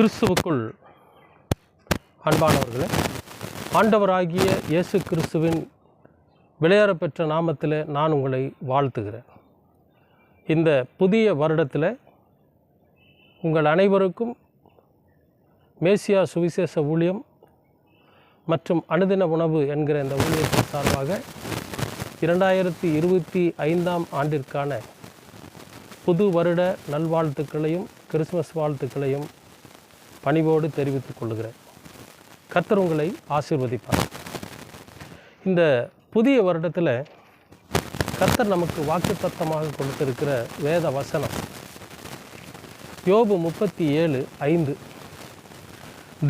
கிறிஸ்துவுக்குள். அன்பானவர்களே ஆண்டவராகிய இயேசு கிறிஸ்துவின் விளையாடப்பெற்ற நாமத்தில் நான் உங்களை வாழ்த்துகிறேன். இந்த புதிய வருடத்தில் உங்கள் அனைவருக்கும் மேசியா சுவிசேஷ ஊழியம் மற்றும் அனுதின உணவு என்கிற இந்த ஊழியத்தின் சார்பாக இரண்டாயிரத்தி இருபத்தி ஐந்தாம் ஆண்டிற்கான புது வருட நல்வாழ்த்துக்களையும் கிறிஸ்மஸ் வாழ்த்துக்களையும் பணிவோடு தெரிவித்துக் கொள்கிறேன் கத்தர் உங்களை ஆசீர்வதிப்பார். இந்த புதிய வருடத்தில் கத்தர் நமக்கு வாக்குத்தத்தமாக கொடுத்திருக்கிற வேத வசனம். யோபு முப்பத்தி ஏழு ஐந்து.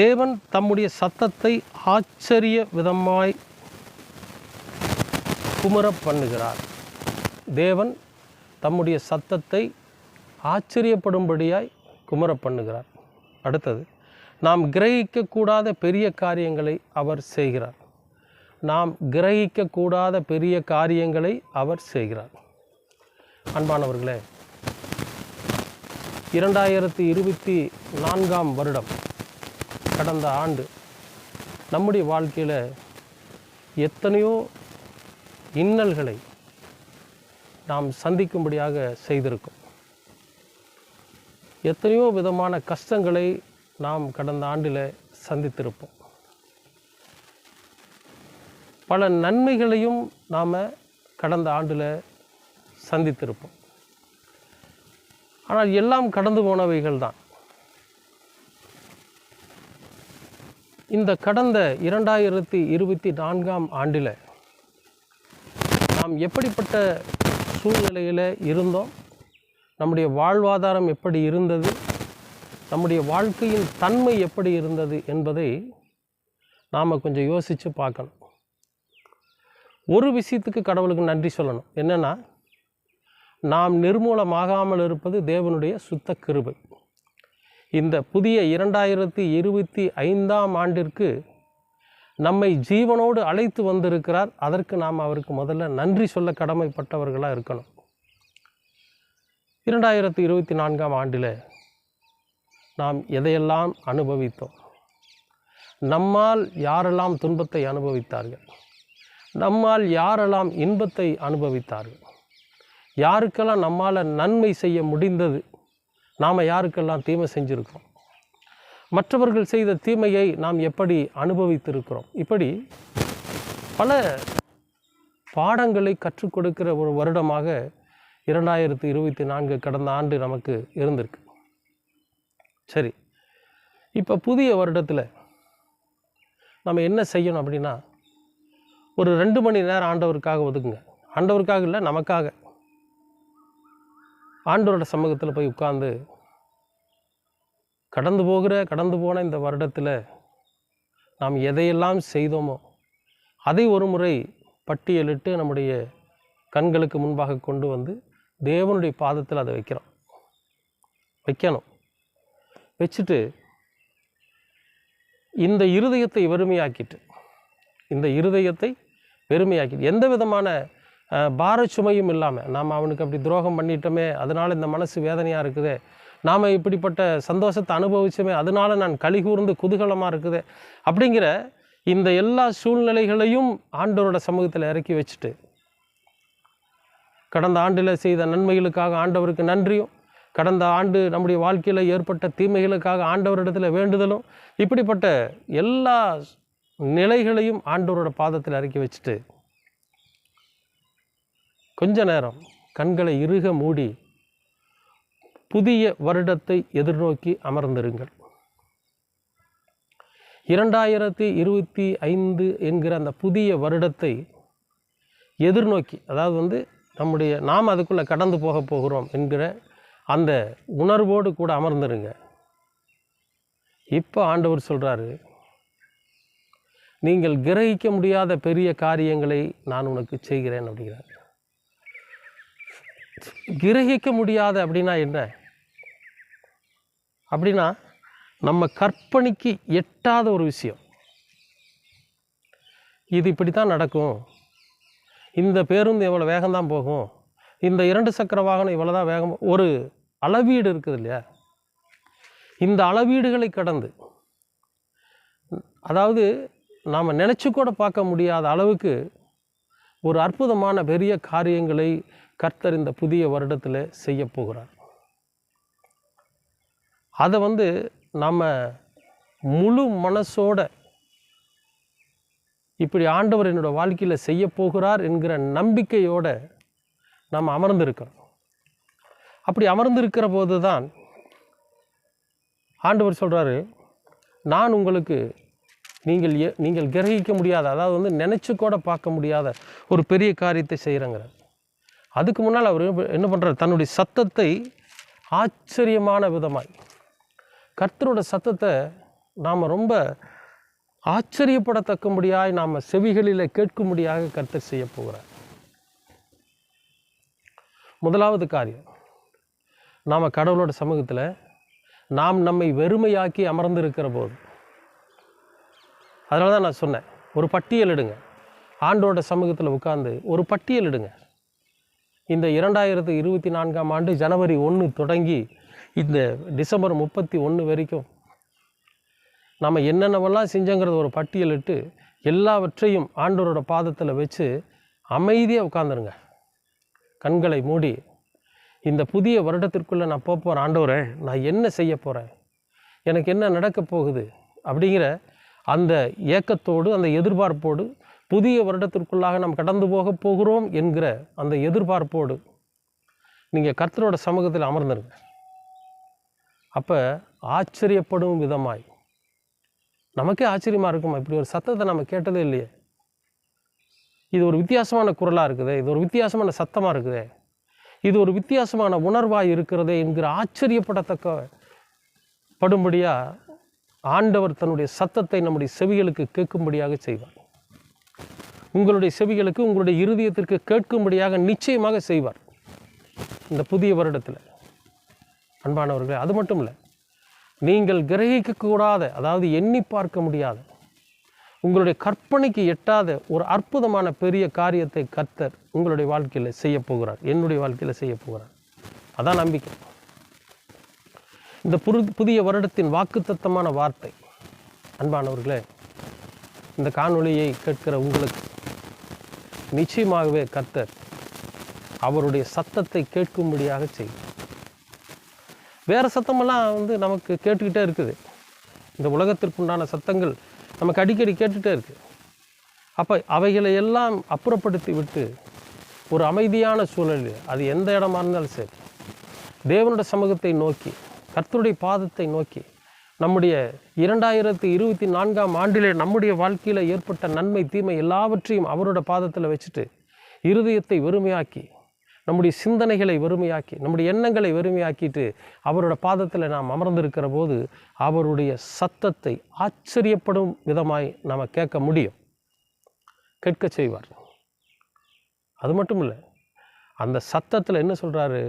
தேவன் தம்முடைய சத்தத்தை ஆச்சரிய விதமாய் குமர பண்ணுகிறார். தேவன் தம்முடைய சத்தத்தை ஆச்சரியப்படும்படியாய் குமர பண்ணுகிறார். அடுத்தது நாம் கிரகிக்கக்கூடாத பெரிய காரியங்களை அவர் செய்கிறார். நாம் கிரகிக்கக்கூடாத பெரிய காரியங்களை அவர் செய்கிறார். அன்பானவர்களே இரண்டாயிரத்தி இருபத்தி நான்காம் வருடம் கடந்த ஆண்டு நம்முடைய வாழ்க்கையில் எத்தனையோ இன்னல்களை நாம் சந்திக்கும்படியாக செய்திருக்கும். எத்தனையோ விதமான கஷ்டங்களை நாம் கடந்த ஆண்டில் சந்தித்திருப்போம். பல நன்மைகளையும் நாம் கடந்த ஆண்டில் சந்தித்திருப்போம். ஆனால் எல்லாம் கடந்து போனவைகள் தான். இந்த கடந்த இரண்டாயிரத்தி இருபத்தி நான்காம் ஆண்டில் நாம் எப்படிப்பட்ட சூழ்நிலையில் இருந்தோம்? நம்முடைய வாழ்வாதாரம் எப்படி இருந்தது? நம்முடைய வாழ்க்கையின் தன்மை எப்படி இருந்தது என்பதை நாம் கொஞ்சம் யோசித்து பார்க்கணும். ஒரு விஷயத்துக்கு கடவுளுக்கு நன்றி சொல்லணும். என்னென்னா நாம் நிர்மூலமாகாமல் இருப்பது தேவனுடைய சுத்த கிருபை. இந்த புதிய இரண்டாயிரத்தி இருபத்தி ஐந்தாம் ஆண்டிற்கு நம்மை ஜீவனோடு அழைத்து வந்திருக்கிறார். அதற்கு நாம் அவருக்கு முதல்ல நன்றி சொல்ல கடமைப்பட்டவர்களாக இருக்கணும். இரண்டாயிரத்து இருபத்தி நான்காம் ஆண்டில் நாம் எதையெல்லாம் அனுபவித்தோம்? நம்மால் யாரெல்லாம் துன்பத்தை அனுபவித்தார்கள்? நம்மால் யாரெல்லாம் இன்பத்தை அனுபவித்தார்கள்? யாருக்கெல்லாம் நம்மால் நன்மை செய்ய முடிந்தது? நாம் யாருக்கெல்லாம் தீமை செஞ்சுருக்கோம் மற்றவர்கள் செய்த தீமையை நாம் எப்படி அனுபவித்திருக்கிறோம்? இப்படி பல பாடங்களை கற்றுக் கொடுக்கிற ஒரு வருடமாக இரண்டாயிரத்தி இருபத்தி நான்கு கடந்த ஆண்டு நமக்கு இருந்திருக்கு. சரி இப்போ புதிய வருடத்தில் நம்ம என்ன செய்யணும் அப்படின்னா ஒரு ரெண்டு மணி நேரம் ஆண்டவருக்காக ஒதுக்குங்க. ஆண்டவருக்காக இல்லை நமக்காக. ஆண்டவரோட சமூகத்தில் போய் உட்கார்ந்து கடந்து போகிற கடந்து போன இந்த வருடத்தில் நாம் எதையெல்லாம் செய்தோமோ அதை ஒரு முறை பட்டியலிட்டு நம்முடைய கண்களுக்கு முன்பாக கொண்டு வந்து தேவனுடைய பாதத்தில் அதை வைக்கிறோம். வைக்கணும். வச்சுட்டு இந்த இருதயத்தை வெறுமையாக்கிட்டு இந்த இருதயத்தை வெறுமையாக்கிட்டு எந்த விதமான பார சுமையும் இல்லாமல் நாம் அவனுக்கு அப்படி துரோகம் பண்ணிட்டோமே அதனால் இந்த மனசு வேதனையாக இருக்குதே நாம் இப்படிப்பட்ட சந்தோஷத்தை அனுபவிச்சோமே அதனால நான் கழிகூர்ந்து குதூகலமாக இருக்குதே அப்படிங்கிற இந்த எல்லா சூழ்நிலைகளையும் ஆண்டவரோட சமூகத்தில் இறக்கி வச்சுட்டு கடந்த ஆண்டில் செய்த நன்மைகளுக்காக ஆண்டவருக்கு நன்றியும் கடந்த ஆண்டு நம்முடைய வாழ்க்கையில் ஏற்பட்ட தீமைகளுக்காக ஆண்டவரிடத்தில் வேண்டுதலும் இப்படிப்பட்ட எல்லா நிலைகளையும் ஆண்டவரோட பாதத்தில் இறக்கி வச்சுட்டு கொஞ்ச நேரம் கண்களை இறுக மூடி புதிய வருடத்தை எதிர்நோக்கி அமர்ந்திருங்கள். இரண்டாயிரத்தி இருபத்தி ஐந்து என்கிற அந்த புதிய வருடத்தை எதிர்நோக்கி அதாவது வந்து நம்முடைய நாம் அதுக்குள்ளே கடந்து போக போகிறோம் என்கிற அந்த உணர்வோடு கூட அமர்ந்துருங்க. இப்போ ஆண்டவர் சொல்கிறாரு நீங்கள் கிரகிக்க முடியாத பெரிய காரியங்களை நான் உனக்கு செய்கிறேன் அப்படிங்கிறார். கிரகிக்க முடியாத அப்படின்னா என்ன? அப்படின்னா நம்ம கற்பனைக்கு எட்டாத ஒரு விஷயம். இது இப்படி தான் நடக்கும். இந்த பேருந்து எவ்வளோ வேகம்தான் போகும்? இந்த இரண்டு சக்கர வாகனம் இவ்வளோ தான் வேகம் ஒரு அளவீடு இருக்குது இல்லையா? இந்த அளவீடுகளை கடந்து அதாவது நாம் நினச்சி கூட பார்க்க முடியாத அளவுக்கு ஒரு அற்புதமான பெரிய காரியங்களை கர்த்தர் இந்த புதிய வருடத்தில் செய்ய போகிறார். அதை வந்து நம்ம முழு மனசோட இப்படி ஆண்டவர் என்னோட வாழ்க்கையில் செய்ய போகிறார் என்கிற நம்பிக்கையோடு நாம் அமர்ந்திருக்கிறோம். அப்படி அமர்ந்திருக்கிற போது தான் ஆண்டவர் சொல்கிறாரு நான் உங்களுக்கு நீங்கள் எ- நீங்கள் கிரகிக்க முடியாத அதாவது வந்து நினச்சி கூட பார்க்க முடியாத ஒரு பெரிய காரியத்தை செய்கிறங்கிறார் அதுக்கு முன்னால் அவர் என்ன பண்ணுறார் தன்னுடைய சத்தத்தை ஆச்சரியமான விதமாய் கர்த்தரோட சத்தத்தை நாம் ரொம்ப ஆச்சரியப்படத்தக்கும்படியாய் நாம் செவிகளில் கேட்கும்படியாக கர்த்தர் செய்ய போகிறார். முதலாவது காரியம் நாம் கடவுளோட சமூகத்தில் நாம் நம்மை வெறுமையாக்கி அமர்ந்திருக்கிற போது அதனால தான் நான் சொன்னேன் ஒரு பட்டியல் இடுங்க. ஆண்டோட சமூகத்தில் உட்கார்ந்து ஒரு பட்டியல் இடுங்க. இந்த இரண்டாயிரத்து இருபத்தி நான்காம் ஆண்டு ஜனவரி ஒன்று தொடங்கி இந்த டிசம்பர் முப்பத்தி ஒன்று வரைக்கும் நம்ம என்னென்னவெல்லாம் செஞ்சோங்கிறத ஒரு பட்டியலிட்டு எல்லாவற்றையும் ஆண்டவரோட பாதத்தில் வச்சு அமைதியாக உட்காந்துருங்க கண்களை மூடி இந்த புதிய வருடத்திற்குள்ளே நான் போக போகிறேன் ஆண்டவரே நான் என்ன செய்ய போகிறேன் எனக்கு என்ன நடக்க போகுது? அப்படிங்கிற அந்த ஏக்கத்தோடு அந்த எதிர்பார்ப்போடு புதிய வருடத்திற்குள்ளாக நாம் கடந்து போக போகிறோம் என்கிற அந்த எதிர்பார்ப்போடு நீங்கள் கர்த்தரோட சமூகத்தில் அமர்ந்துருங்க. அப்போ ஆச்சரியப்படும் விதமாய் நமக்கே ஆச்சரியமாக இருக்குமா? இப்படி ஒரு சத்தத்தை நம்ம கேட்டதே இல்லையே. இது ஒரு வித்தியாசமான குரலாக இருக்குது. இது ஒரு வித்தியாசமான சத்தமாக இருக்குது. இது ஒரு வித்தியாசமான உணர்வாக இருக்கிறதே என்கிற ஆச்சரியப்படத்தக்க படும்படியாக ஆண்டவர் தன்னுடைய சத்தத்தை நம்முடைய செவிகளுக்கு கேட்கும்படியாக செய்வார். உங்களுடைய செவிகளுக்கு உங்களுடைய இருதயத்திற்கு கேட்கும்படியாக நிச்சயமாக செய்வார். இந்த புதிய வருடத்தில். அன்பானவர்களே அது மட்டும் இல்லை. நீங்கள் கிரகிக்கக்கூடாத அதாவது எண்ணி பார்க்க முடியாத உங்களுடைய கற்பனைக்கு எட்டாத ஒரு அற்புதமான பெரிய காரியத்தை கர்த்தர் உங்களுடைய வாழ்க்கையில் செய்ய போகிறார். என்னுடைய வாழ்க்கையில் செய்ய போகிறார். அதான் நம்பிக்கை. இந்த புது புதிய வருடத்தின் வாக்குத்தத்தமான வார்த்தை. அன்பானவர்களே இந்த காணொளியை கேட்கிற உங்களுக்கு நிச்சயமாகவே கர்த்தர் அவருடைய சத்தத்தை கேட்கும்படியாக செய்யும். வேறு சத்தமெல்லாம் வந்து நமக்கு கேட்டுக்கிட்டே இருக்குது. இந்த உலகத்திற்குண்டான சத்தங்கள் நமக்கு அடிக்கடி கேட்டுகிட்டே இருக்குது அப்போ அவைகளை எல்லாம் அப்புறப்படுத்தி விட்டு ஒரு அமைதியான சூழலில் அது எந்த இடமா இருந்தாலும் சரி தேவனோட சமூகத்தை நோக்கி கர்த்தருடைய பாதத்தை நோக்கி நம்முடைய இரண்டாயிரத்தி இருபத்தி நான்காம் ஆண்டிலே நம்முடைய வாழ்க்கையில் ஏற்பட்ட நன்மை தீமை எல்லாவற்றையும் அவரோட பாதத்தில் வச்சுட்டு இருதயத்தை வெறுமையாக்கி நம்முடைய சிந்தனைகளை வெறுமையாக்கி நம்முடைய எண்ணங்களை வெறுமையாக்கிட்டு அவரோட பாதத்தில் நாம் அமர்ந்திருக்கிற போது அவருடைய சத்தத்தை ஆச்சரியப்படும் விதமாய் நாம் கேட்க முடியும். கேட்க செய்வார். அது மட்டும் இல்லை அந்த சத்தத்தில் என்ன சொல்கிறாரு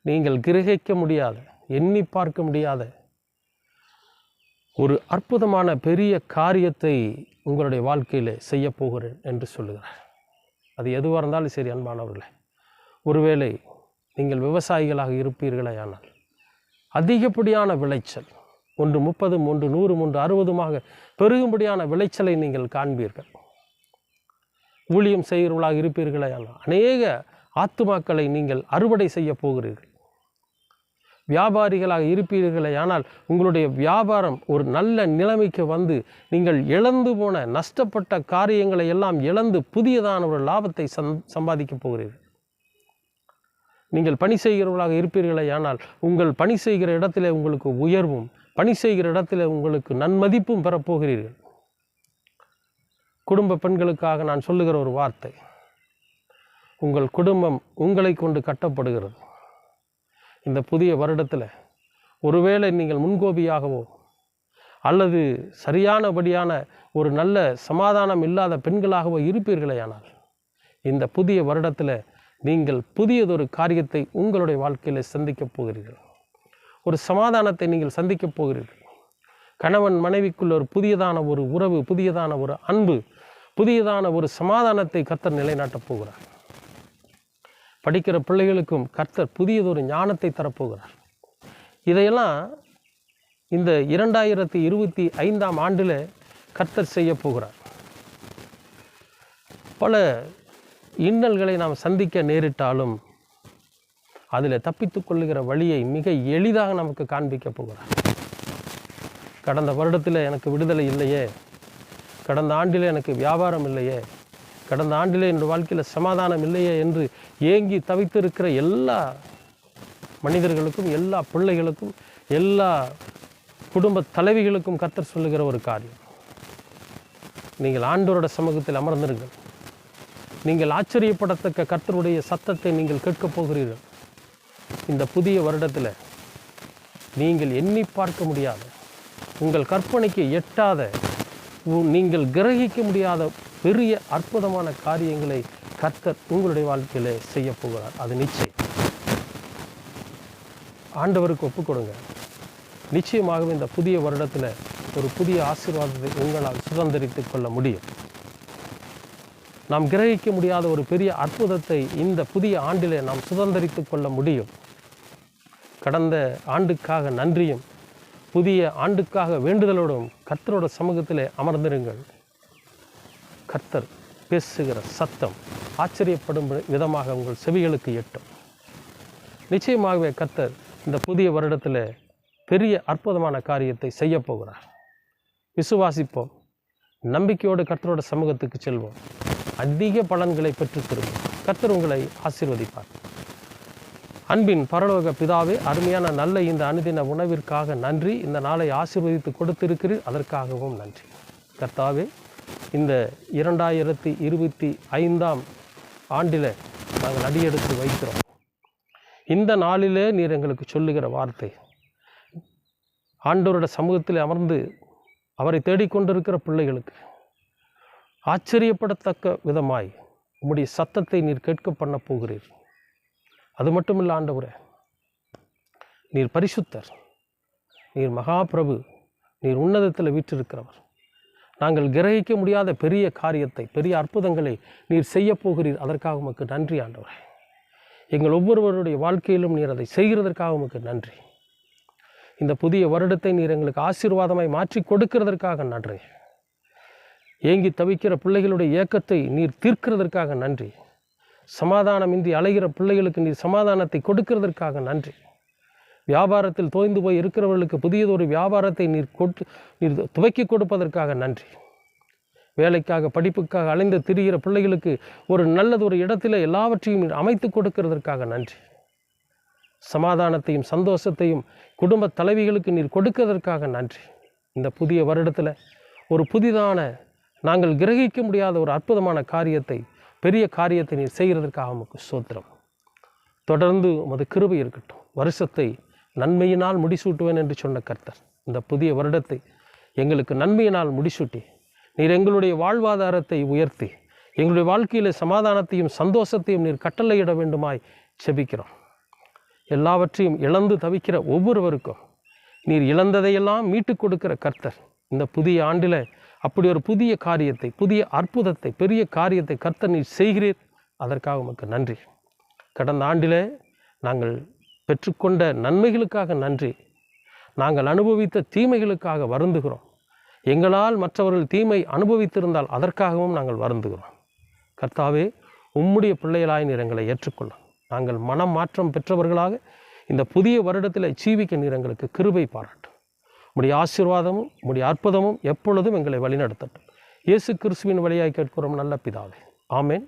நீங்கள் கிரகிக்க முடியாத எண்ணி பார்க்க முடியாத ஒரு அற்புதமான பெரிய காரியத்தை உங்களுடைய வாழ்க்கையில் செய்ய போகிறேன் என்று சொல்லுகிறார். அது எதுவாக இருந்தாலும் சரி அன்பானவர்களே. ஒருவேளை நீங்கள் விவசாயிகளாக இருப்பீர்களே ஆனால் அதிகப்படியான விளைச்சல் ஒன்று முப்பதும் ஒன்று நூறு ஒன்று அறுபதுமாக பெருகும்படியான விளைச்சலை நீங்கள் காண்பீர்கள். ஊழியம் செய்கிறவர்களாக இருப்பீர்களே ஆனால் அநேக ஆத்துமாக்களை நீங்கள் அறுவடை செய்ய போகிறீர்கள். வியாபாரிகளாக இருப்பீர்களே ஆனால் உங்களுடைய வியாபாரம் ஒரு நல்ல நிலைமைக்கு வந்து நீங்கள் இழந்து போன நஷ்டப்பட்ட காரியங்களை எல்லாம் இழந்து புதியதான ஒரு லாபத்தை சம் சம்பாதிக்கப் போகிறீர்கள். நீங்கள் பணி செய்கிறவர்களாக இருப்பீர்களே ஆனால் உங்கள் பணி செய்கிற இடத்துல உங்களுக்கு உயர்வும் பணி செய்கிற இடத்திலே உங்களுக்கு நன்மதிப்பும் பெறப்போகிறீர்கள். குடும்ப பெண்களுக்காக நான் சொல்லுகிற ஒரு வார்த்தை. உங்கள் குடும்பம் உங்களை கொண்டு கட்டப்படுகிறது. இந்த புதிய வருடத்தில் ஒருவேளை நீங்கள் முன்கோபியாகவோ அல்லது சரியானபடியான ஒரு நல்ல சமாதானம் இல்லாத பெண்களாகவோ இருப்பீர்களே ஆனால் இந்த புதிய வருடத்தில் நீங்கள் புதியதொரு காரியத்தை உங்களுடைய வாழ்க்கையில் சந்திக்கப் போகிறீர்கள். ஒரு சமாதானத்தை நீங்கள் சந்திக்கப் போகிறீர்கள். கணவன் மனைவிக்குள்ள ஒரு புதியதான ஒரு உறவு புதியதான ஒரு அன்பு புதியதான ஒரு சமாதானத்தை கர்த்தர் நிலைநாட்டப் போகிறார். படிக்கிற பிள்ளைகளுக்கும் கர்த்தர் புதியதொரு ஞானத்தை தரப்போகிறார். இதையெல்லாம் இந்த இரண்டாயிரத்தி இருபத்தி ஐந்தாம் ஆண்டில் கர்த்தர் செய்ய போகிறார். பல இன்னல்களை நாம் சந்திக்க நேரிட்டாலும் அதில் தப்பித்துக் கொள்ளுகிற வழியை மிக எளிதாக நமக்கு காண்பிக்க போகிறார். கடந்த வருடத்தில் எனக்கு விடுதலை இல்லையே. கடந்த ஆண்டில் எனக்கு வியாபாரம் இல்லையே. கடந்த ஆண்டிலே என் வாழ்க்கையில் சமாதானம் இல்லையே என்று ஏங்கி தவித்திருக்கிற எல்லா மனிதர்களுக்கும் எல்லா பிள்ளைகளுக்கும் எல்லா குடும்ப தலைவிகளுக்கும் கத்தர் சொல்லுகிற ஒரு காரியம். நீங்கள் ஆண்டோரோட சமூகத்தில் அமர்ந்திருங்கள். நீங்கள் ஆச்சரியப்படத்தக்க கர்த்தருடைய சத்தத்தை நீங்கள் கேட்கப் போகிறீர்கள். இந்த புதிய வருடத்தில் நீங்கள் எண்ணி பார்க்க முடியாத உங்கள் கற்பனைக்கு எட்டாத உ- நீங்கள் கிரகிக்க முடியாத பெரிய அற்புதமான காரியங்களை கர்த்தர் உங்களுடைய வாழ்க்கையில் செய்ய போகிறார். அது நிச்சயம். ஆண்டவருக்கு ஒப்புக்கொடுங்க நிச்சயமாகவே இந்த புதிய வருடத்தில் ஒரு புதிய ஆசீர்வாதத்தை உங்களால் சுதந்திரித்துக் கொள்ள முடியும். நாம் கிரகிக்க முடியாத ஒரு பெரிய அற்புதத்தை இந்த புதிய ஆண்டிலே நாம் சுதந்திரித்து கொள்ள முடியும். கடந்த ஆண்டுக்காக நன்றியும் புதிய ஆண்டுக்காக வேண்டுதலோடும் கர்த்தரோட சமூகத்திலே அமர்ந்திருங்கள். கர்த்தர் பேசுகிற சத்தம் ஆச்சரியப்படும் விதமாக உங்கள் செவிகளுக்கு எட்டும். நிச்சயமாகவே கர்த்தர் இந்த புதிய வருடத்தில் பெரிய அற்புதமான காரியத்தை செய்ய போகிறார் விசுவாசிப்போம். நம்பிக்கையோடு கர்த்தரோட சமூகத்துக்கு செல்வோம். அதிக பலன்களை பெற்றுத் திரும்பும் கத்தர் உங்களை ஆசிர்வதிப்பார். அன்பின் பரலோக பிதாவே அருமையான நல்ல இந்த அனுதின உணவிற்காக நன்றி. இந்த நாளை ஆசிர்வதித்து கொடுத்திருக்கிறீர். அதற்காகவும் நன்றி. கர்த்தாவே இந்த இரண்டாயிரத்தி இருபத்தி ஐந்தாம் ஆண்டில் நாங்கள் அடியெடுத்து வைக்கிறோம். இந்த நாளிலே நீர் எங்களுக்கு சொல்லுகிற வார்த்தை ஆண்டோரோட சமூகத்தில் அமர்ந்து அவரை தேடிக்கொண்டிருக்கிற பிள்ளைகளுக்கு ஆச்சரியப்படத்தக்க விதமாய் உம்முடைய சத்தத்தை நீர் கேட்க பண்ண போகிறீர். அது மட்டுமில்ல ஆண்டவரே நீர் பரிசுத்தர் நீர் மகாபிரபு நீர் உன்னதத்தில் வீற்றிருக்கிறவர். நாங்கள் கிரகிக்க முடியாத பெரிய காரியத்தை பெரிய அற்புதங்களை நீர் செய்ய போகிறீர். அதற்காக உமக்கு நன்றி ஆண்டவரே. எங்கள் ஒவ்வொருவருடைய வாழ்க்கையிலும் நீர் அதை செய்கிறதற்காக உமக்கு நன்றி. இந்த புதிய வருடத்தை நீர் எங்களுக்கு ஆசீர்வாதமாய் மாற்றி கொடுக்கிறதற்காக நன்றி. ஏங்கி தவிக்கிற பிள்ளைகளுடைய ஏக்கத்தை நீர் தீர்க்கிறதற்காக நன்றி. சமாதானமின்றி அலைகிற பிள்ளைகளுக்கு நீர் சமாதானத்தை கொடுக்கிறதற்காக நன்றி. வியாபாரத்தில் தோய்ந்து போய் இருக்கிறவர்களுக்கு புதியதொரு வியாபாரத்தை நீர் கொட்டு நீர் துவக்கி கொடுப்பதற்காக நன்றி. வேலைக்காக படிப்புக்காக அலைந்து திரிகிற பிள்ளைகளுக்கு ஒரு நல்லதொரு இடத்துல எல்லாவற்றையும் அமைத்து கொடுக்கிறதற்காக நன்றி. சமாதானத்தையும் சந்தோஷத்தையும் குடும்ப தலைவிகளுக்கு நீர் கொடுக்கிறதற்காக நன்றி. இந்த புதிய வருடத்தில் ஒரு புதிதான நாங்கள் கிரகிக்க முடியாத ஒரு அற்புதமான காரியத்தை பெரிய காரியத்தை நீர் செய்கிறதற்காக உமக்கு சோத்திரம் தொடர்ந்து உமது கிருபை இருக்கட்டும். வருஷத்தை நன்மையினால் முடிசூட்டுவேன் என்று சொன்ன கர்த்தர் இந்த புதிய வருடத்தை எங்களுக்கு நன்மையினால் முடிசூட்டி நீர் எங்களுடைய வாழ்வாதாரத்தை உயர்த்தி எங்களுடைய வாழ்க்கையில் சமாதானத்தையும் சந்தோஷத்தையும் நீர் கட்டளையிட வேண்டுமாய் செபிக்கிறோம். எல்லாவற்றையும் இழந்து தவிக்கிற ஒவ்வொருவருக்கும் நீர் இழந்ததையெல்லாம் மீட்டுக் கொடுக்கிற கர்த்தர் இந்த புதிய ஆண்டில் அப்படி ஒரு புதிய காரியத்தை புதிய அற்புதத்தை பெரிய காரியத்தை கர்த்தர் நீர் செய்கிறீர். அதற்காக உமக்கு நன்றி. கடந்த ஆண்டிலே நாங்கள் பெற்றுக்கொண்ட நன்மைகளுக்காக நன்றி. நாங்கள் அனுபவித்த தீமைகளுக்காக வருந்துகிறோம். எங்களால் மற்றவர்கள் தீமை அனுபவித்திருந்தால் அதற்காகவும் நாங்கள் வருந்துகிறோம். கர்த்தாவே உம்முடைய பிள்ளைகளாய் நீர் எங்களை ஏற்றுக்கொள்ளும். நாங்கள் மனம் மாற்றம் பெற்றவர்களாக இந்த புதிய வருடத்தில் ஜீவிக்க நீர் எங்களுக்கு கிருபை பாராட்டும் உம்முடைய ஆசீர்வாதமும் உம்முடைய அற்புதமும் எப்பொழுதும் எங்களை வழிநடத்தட்டும். இயேசு கிறிஸ்துவின் வழியாக கேட்கிறோம் நல்ல பிதாவே. ஆமேன்.